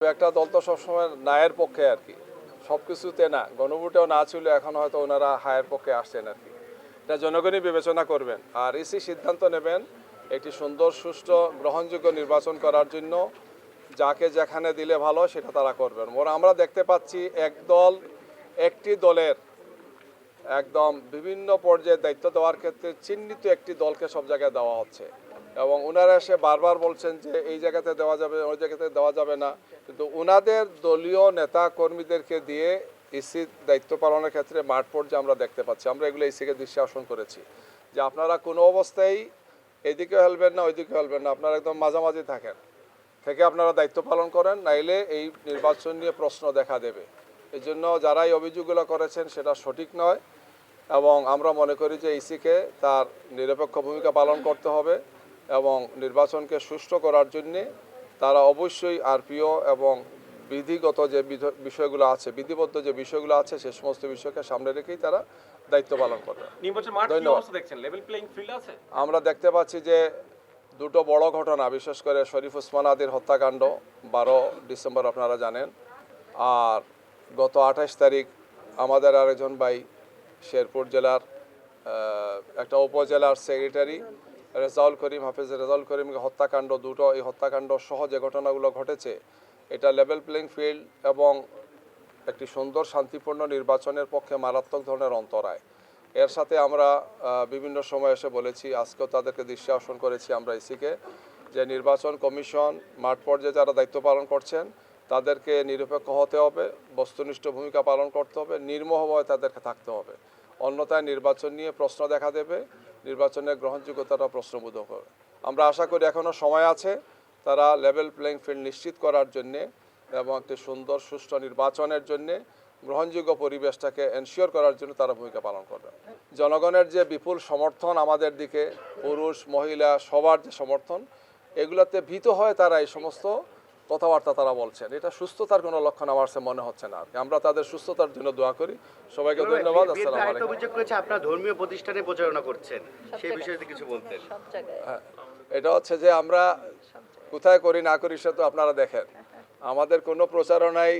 একটা দল তো সবসময় নায়ের পক্ষে আর কি। সব কিছুতে না, গণভোটেও না ছিল, এখন হয়তো ওনারা হায়ের পক্ষে আসছেন আর কি। এটা জনগণই বিবেচনা করবেন। আর ইসি সিদ্ধান্ত নেবেন একটি সুন্দর, সুষ্ঠু, গ্রহণযোগ্য নির্বাচন করার জন্য। যাকে যেখানে দিলে ভালো সেটা তারা করবেন। ওরা আমরা দেখতে পাচ্ছি এক দল, একটি দলের একদম বিভিন্ন পর্যায়ে দায়িত্ব দেওয়ার ক্ষেত্রে চিহ্নিত একটি দলকে সব জায়গায় দেওয়া হচ্ছে। এবং ওনারা এসে বারবার বলছেন যে এই জায়গাতে দেওয়া যাবে, ওই জায়গাতে দেওয়া যাবে না। কিন্তু ওনাদের দলীয় নেতা কর্মীদেরকে দিয়ে ইসির দায়িত্ব পালনের ক্ষেত্রে মাঠ পর্যায়ে আমরা দেখতে পাচ্ছি। আমরা এগুলো ইসিকে দৃষ্টি আকর্ষণ করেছি। যে আপনারা কোনো অবস্থায় এদিকে হেলবেন না ওইদিকে হেলবেন না, আপনারা একদম মাঝামাঝি থাকেন। থেকে আপনারা দায়িত্ব পালন করেন, নাইলে এই নির্বাচন নিয়ে প্রশ্ন দেখা দেবে। এই জন্য যারা এই অভিযোগগুলো করেছেন সেটা সঠিক নয় এবং আমরা মনে করি যে ইসিকে তার নিরপেক্ষ ভূমিকা পালন করতে হবে। এবং নির্বাচনকে সুষ্ঠু করার জন্যে তারা অবশ্যই আরপিও এবং বিধিগত যে বিধ- বিষয়গুলো আছে বিধিবদ্ধ যে বিষয়গুলো আছে সে সমস্ত বিষয়কে সামনে রেখেই তারা দায়িত্ব পালন করবে। আমরা দেখতে পাচ্ছি যে দুটো বড় ঘটনা বিশেষ করে শরীফ উসমান আদির হত্যাকাণ্ড বারো ডিসেম্বর আপনারা জানেন আর গত আঠাশ তারিখ আমাদের আরেকজন ভাই শেরপুর জেলার একটা উপজেলার সেক্রেটারি রেজাউল করিম, হাফিজ রেজাউল করিমকে হত্যাকাণ্ড দুটো, এই হত্যাকাণ্ড সহ যে ঘটনাগুলো ঘটেছে, এটা লেভেল প্লেইং ফিল্ড এবং একটি সুন্দর শান্তিপূর্ণ নির্বাচনের পক্ষে মারাত্মক ধরনের অন্তরায়। এর সাথে আমরা বিভিন্ন সময় এসে বলেছি, আজকেও তাদেরকে দৃষ্টি আকর্ষণ করেছি আমরা ইসিকে যে নির্বাচন কমিশন মাঠ পর্যায়ে যারা দায়িত্ব পালন করছেন, তাদেরকে নিরপেক্ষ হতে হবে, বস্তুনিষ্ঠ ভূমিকা পালন করতে হবে নির্মোহভাবে তাদেরকে থাকতে হবে। অন্যথায় নির্বাচন নিয়ে প্রশ্ন দেখা দেবে নির্বাচনের গ্রহণযোগ্যতাটা প্রশ্নবোধক হবে। আমরা আশা করি এখনও সময় আছে তারা লেভেল প্লেইং ফিল্ড নিশ্চিত করার জন্যে এবং একটি সুন্দর, সুষ্ঠু নির্বাচনের জন্যে গ্রহণযোগ্য পরিবেশটাকে এনশিওর করার জন্য তারা ভূমিকা পালন করবে। জনগণের যে বিপুল সমর্থন আমাদের দিকে, পুরুষ, মহিলা সবার যে সমর্থন, এগুলোতে ভীত হয় তারা এই সমস্ত কথাবার্তা তারা বলছেন। এটা সুস্থতার কোনো লক্ষণ আমার কাছে মনে হচ্ছে না আমরা তাদের সুস্থতার জন্য দোয়া করি। সবাইকে ধন্যবাদ আসসালামু আলাইকুম। অভিযোগ করেছে আপনার ধর্মীয় প্রতিষ্ঠানে প্রচারণা করছেন। সেই বিষয়ে কিছু বলতেন। হ্যাঁ, এটা হচ্ছে যে আমরা কোথায় করি না করি সে তো আপনারা দেখেন। আমাদের কোনো প্রচারণাই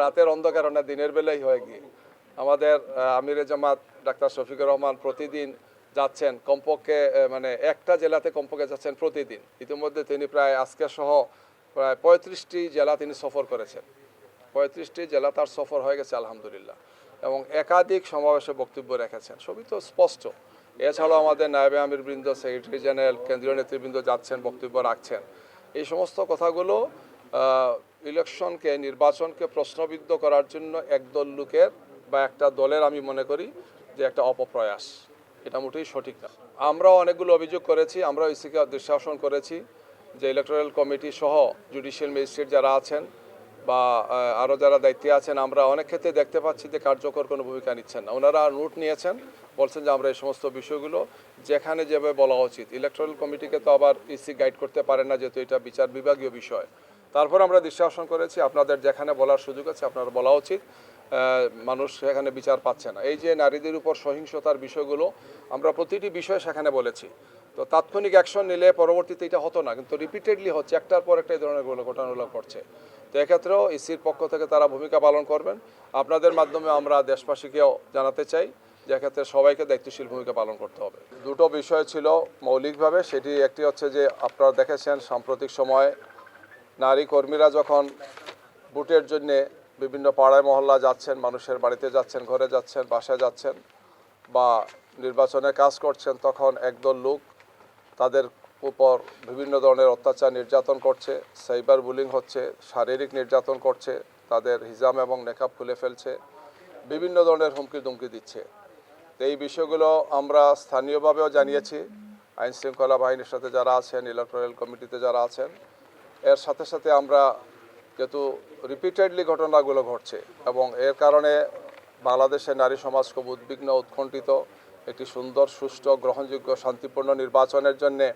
রাতের অন্ধকার না দিনের বেলাই হয়ে গিয়ে আমাদের আমিরে জামাত ডাক্তার শফিকুর রহমান প্রতিদিন যাচ্ছেন কমপক্ষে মানে একটা জেলাতে কমপক্ষে যাচ্ছেন প্রতিদিন। ইতিমধ্যে তিনি প্রায় আজকে সহ প্রায় পঁয়ত্রিশটি জেলা তিনি সফর করেছেন। পঁয়ত্রিশটি জেলা তার সফর হয়ে গেছে, আলহামদুলিল্লাহ। এবং একাধিক সমাবেশে বক্তব্য রেখেছেন। সবই তো স্পষ্ট। এছাড়াও আমাদের নায়বে আমির বৃন্দ সেক্রেটারি জেনারেল, কেন্দ্রীয় নেতৃবৃন্দ যাচ্ছেন, বক্তব্য রাখছেন। এই সমস্ত কথাগুলো ইলেকশনকে, নির্বাচনকে প্রশ্নবিদ্ধ করার জন্য একদল লোকের বা একটা দলের আমি মনে করি যে একটা অপপ্রয়াস। এটা মোটেই সঠিক না। আমরাও অনেকগুলো অভিযোগ করেছি আমরা ইসিকে দুঃশাসন করেছি। যে ইলেকট্রাল কমিটি সহ জুডিশিয়াল ম্যাজিস্ট্রেট যারা আছেন বা আরও যারা দায়িত্বে আছেন, আমরা অনেক ক্ষেত্রে দেখতে পাচ্ছি যে কার্যকর কোনো ভূমিকা নিচ্ছেন না। ওনারা নোট নিয়েছেন, বলছেন যে আমরা এই সমস্ত বিষয়গুলো যেখানে যেভাবে বলা উচিত। ইলেকট্রাল কমিটিকে তো আবার ইসি গাইড করতে পারে না, যেহেতু এটা বিচার বিভাগীয় বিষয়। তারপর আমরা দৃষ্টাসন করেছি, আপনাদের যেখানে বলার সুযোগ আছে আপনার বলা উচিত মানুষ সেখানে বিচার পাচ্ছে না। এই যে নারীদের উপর সহিংসতার বিষয়গুলো, আমরা প্রতিটি বিষয় সেখানে বলেছি। তো তাৎক্ষণিক অ্যাকশন নিলে পরবর্তীতে এটা হতো না। কিন্তু রিপিটেডলি হচ্ছে, একটার পর একটা এই ধরনেরগুলো ঘটনাগুলো করছে। তো এক্ষেত্রেও ইসির পক্ষ থেকে তারা ভূমিকা পালন করবেন। আপনাদের মাধ্যমে আমরা দেশবাসীকেও জানাতে চাই যে এক্ষেত্রে সবাইকে দায়িত্বশীল ভূমিকা পালন করতে হবে। দুটো বিষয় ছিল মৌলিকভাবে, সেটি একটি হচ্ছে যে আপনারা দেখেছেন, সাম্প্রতিক সময়ে নারী কর্মীরা যখন ভোটের জন্যে বিভিন্ন পাড়ায় মহল্লা যাচ্ছেন, মানুষের বাড়িতে যাচ্ছেন, ঘরে যাচ্ছেন, বাসায় যাচ্ছেন বা নির্বাচনে কাজ করছেন, তখন একদল লোক তাদের উপর বিভিন্ন ধরনের অত্যাচার নির্যাতন করছে, সাইবার বুলিং হচ্ছে, শারীরিক নির্যাতন করছে, তাদের হিজাম এবং নেকাব খুলে ফেলছে, বিভিন্ন ধরনের হুমকি দুমকি দিচ্ছে। এই বিষয়গুলো আমরা স্থানীয়ভাবেও জানিয়েছি। আইন শৃঙ্খলা বাহিনীর সাথে যারা আছেন ইলেকট্রাল কমিটিতে যারা আছেন, এর সাথে সাথে আমরা যেহেতু রিপিটেডলি ঘটনাগুলো ঘটছে এবং এর কারণে বাংলাদেশের নারী সমাজ খুব উদ্বিগ্ন, উৎকণ্ঠিত। একটি সুন্দর, সুষ্ঠু, গ্রহণযোগ্য, শান্তিপূর্ণ নির্বাচনের জন্যে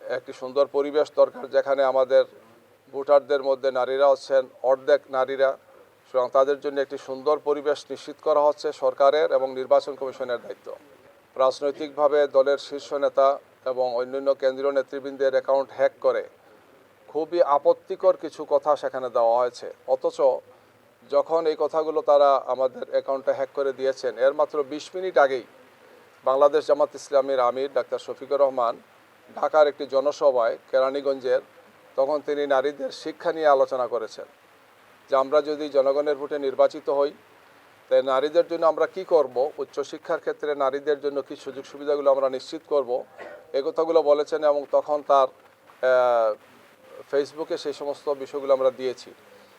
একটি সুন্দর পরিবেশ দরকার যেখানে আমাদের ভোটারদের মধ্যে নারীরা হচ্ছেন অর্ধেক নারীরা, সুতরাং তাদের জন্য একটি সুন্দর পরিবেশ নিশ্চিত করা হচ্ছে সরকারের এবং নির্বাচন কমিশনের দায়িত্ব। রাজনৈতিকভাবে দলের শীর্ষ নেতা এবং অন্যান্য কেন্দ্রীয় নেতৃবৃন্দের অ্যাকাউন্ট হ্যাক করে খুবই আপত্তিকর কিছু কথা সেখানে দেওয়া হয়েছে। অথচ যখন এই কথাগুলো তারা আমাদের অ্যাকাউন্টে হ্যাক করে দিয়েছেন, এর মাত্র বিশ মিনিট আগেই বাংলাদেশ জামাত ইসলামীর আমির ডাক্তার শফিকুর রহমান ঢাকার একটি জনসভায় কেরানীগঞ্জের তখন তিনি নারীদের শিক্ষা নিয়ে আলোচনা করেছেন যে আমরা যদি জনগণের ভোটে নির্বাচিত হই, তাই নারীদের জন্য আমরা কি করব? উচ্চশিক্ষার ক্ষেত্রে নারীদের জন্য কি সুযোগ সুবিধাগুলো আমরা নিশ্চিত করব? এই কথাগুলো বলেছেন এবং তখন তার ফেসবুকে সেই সমস্ত বিষয়গুলো আমরা দিয়েছি।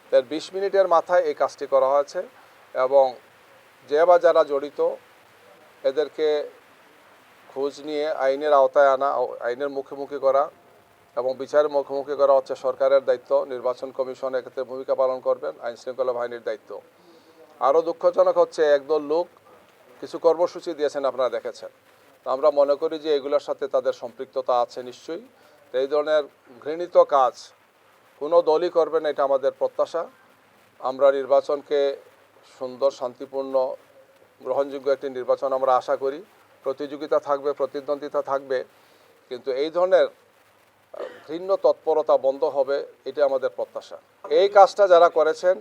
তার বিশ মিনিটের মাথায় এই কাজটি করা হয়েছে এবং যে বা যারা জড়িত। এদেরকে খোঁজ নিয়ে আইনের আওতায় আনা, আইনের মুখোমুখি করা এবং বিচারের মুখোমুখি করা হচ্ছে সরকারের দায়িত্ব। নির্বাচন কমিশন এক্ষেত্রে ভূমিকা পালন করবেন আইন শৃঙ্খলা বাহিনীর দায়িত্ব। আরও দুঃখজনক হচ্ছে একদল লোক কিছু কর্মসূচি দিয়েছেন আপনারা দেখেছেন। আমরা মনে করি যে এগুলোর সাথে তাদের সম্পৃক্ততা আছে নিশ্চয়ই। এই ধরনের ঘৃণিত কাজ কোনো দলই করবে না, এটা আমাদের প্রত্যাশা। আমরা নির্বাচনকে সুন্দর, শান্তিপূর্ণ, গ্রহণযোগ্য একটি নির্বাচন আমরা আশা করি। প্রতিযোগিতা থাকবে, প্রতিদ্বন্দ্বিতা থাকবে, কিন্তু এই ধরনের ঘৃণ্য তৎপরতা বন্ধ হবে এটা আমাদের প্রত্যাশা। এই কাজটা যারা করেছেন,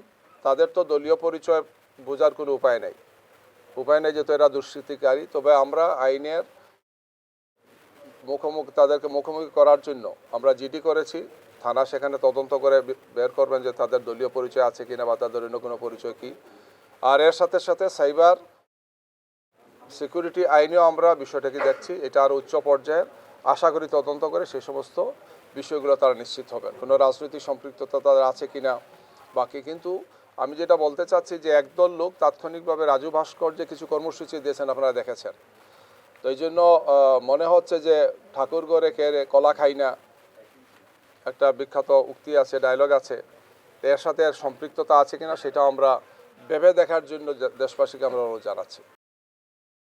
তাদের তো দলীয় পরিচয় বোঝার কোনো উপায় নেই। উপায় নেই যেহেতু এরা দুষ্কৃতিকারী, তবে আমরা আইনের মুখোমুখি, তাদেরকে মুখোমুখি করার জন্য আমরা জিডি করেছি। থানা সেখানে তদন্ত করে বের করবেন যে তাদের দলীয় পরিচয় আছে কিনা বা তাদের অন্য কোনো পরিচয় কি। আর এর সাথে সাথে সাইবার সিকিউরিটি আইনেও আমরা বিষয়টাকে দেখছি, এটা আরও উচ্চ পর্যায়ের। আশা করি তদন্ত করে সেই সমস্ত বিষয়গুলো তারা নিশ্চিত হবেন। কোনো রাজনৈতিক সম্পৃক্ততা তাদের আছে কিনা বাকি, কিন্তু আমি যেটা বলতে চাচ্ছি যে একদল লোক তাৎক্ষণিকভাবে রাজু ভাস্কর্যে কিছু কর্মসূচি দিয়েছেন আপনারা দেখেছেন। তো এই জন্য মনে হচ্ছে যে ঠাকুর কে কলা খাই না একটা বিখ্যাত উক্তি আছে ডায়লগ আছে। এর সাথে সম্পৃক্ততা আছে কিনা সেটা আমরা ভেবে দেখার জন্য দেশবাসীকে আমরা অনুরোধ জানাচ্ছি।